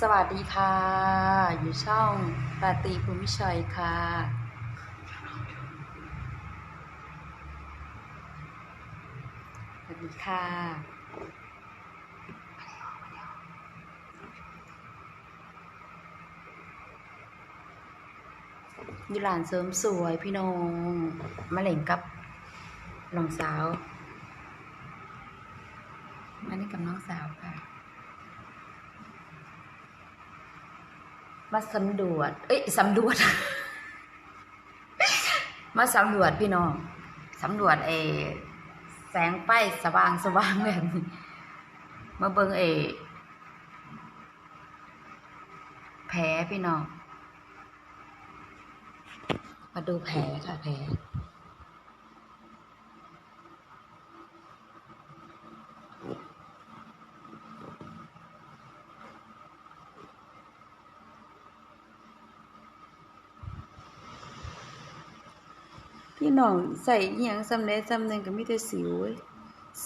สวัสดีค่ะ อยู่ช่องปาตีภูมิชัยค่ะ สวัสดีค่ะยู่หลานเสริมสวยพี่น้องมาเล่นกับน้องสาวมาเล่นกับน้องสาวค่ะ มาสำรวจ เอ้ยสำรวจ มาสำรวจพี่น้องสำรวจเอแสงไฟสว่างสว่างแบบนี้มาเบิ่งเออแผลพี่น้อง มาดูแผลค่ะแผล พี่น้องใส่อหยังซ้ำใดซ้ำหนึ่งก็มีแต่สิวเว้ย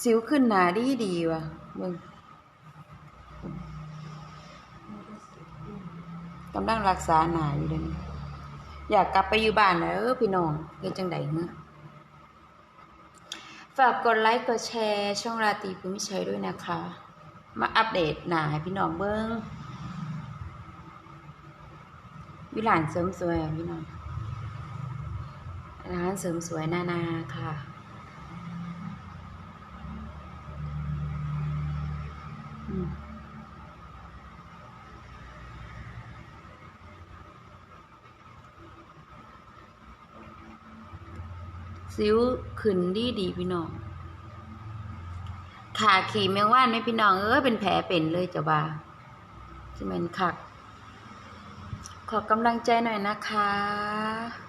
สิวขึ้นหนาดีดีว่ะเบิ่งกำลังรักษาหนาอยู่เดี๋ยวนี้อยากกลับไปอยู่บ้านแล้วพี่น้องเฮ็ดจังไดเฮะฝากกดไลค์กดแชร์ช่องราตรีภูมิชัยด้วยนะคะ มาอัปเดตหนาให้พี่น้องเบิ่งวิหลานเสริมสวยพี่น้อง ร้านเสริมสวยนานาค่ะอืมสิวขึ้นดีดีพี่น้องขาขี่แมงว่านไหมพี่น้องเออเป็นแผลเป็นเลยจ้ะบ่าจะเป็นคัก ขอกำลังใจหน่อยนะคะ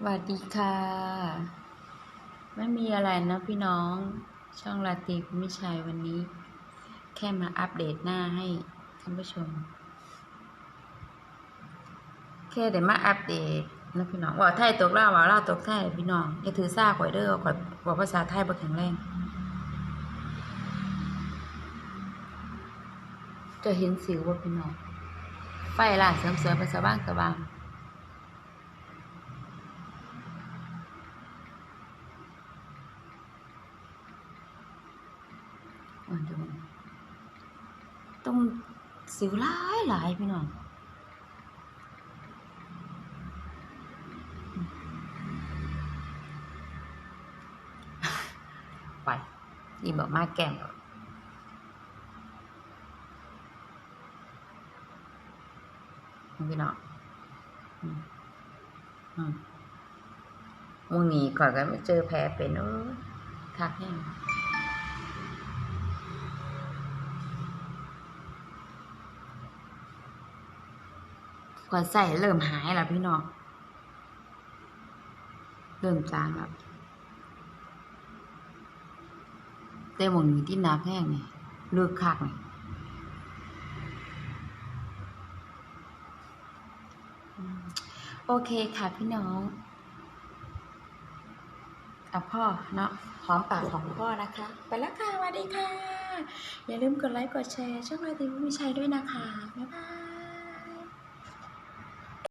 สวัสดีค่ะ ไม่มีอะไรนะพี่น้อง ช่องลาตีคุณมิชัยวันนี้ แค่มาอัปเดตหน้าให้ท่านผู้ชม แค่เดี๋ยวมาอัปเดตนะพี่น้องว่าไทยตกล่าว่าล่าตกไทยพี่น้องอย่าถือซาข่อยเด้อข่อยบอกภาษาไทยบ่แข็งแรง จะเห็นสิวว่าพี่น้อง ไฟล่ะเสริมเสริมเป็นสว่างสว่าง อ่อนดูต้องสิวหลายหลายพี่น้องไปนี่บอกมาแกล้งพี่น้องอืมอืมมึงหนีก่อนกันไม่เจอแผลเป็นเออทักแห้ง กว่าใส่เริ่มหายแล้วพี่น้องเริ่มจางแล้วแต่หมองนี้ที่น้ำแห้งนี่เลือกคักนี่อืมโอเคค่ะพี่น้องเอาพ่อเนาะหอมปากของพ่อนะคะ ไปแล้วค่ะสวัสดีค่ะ อย่าลืมกดไลค์กดแชร์ ช่องไอทีวีชัยด้วยนะคะ บ๊ายบาย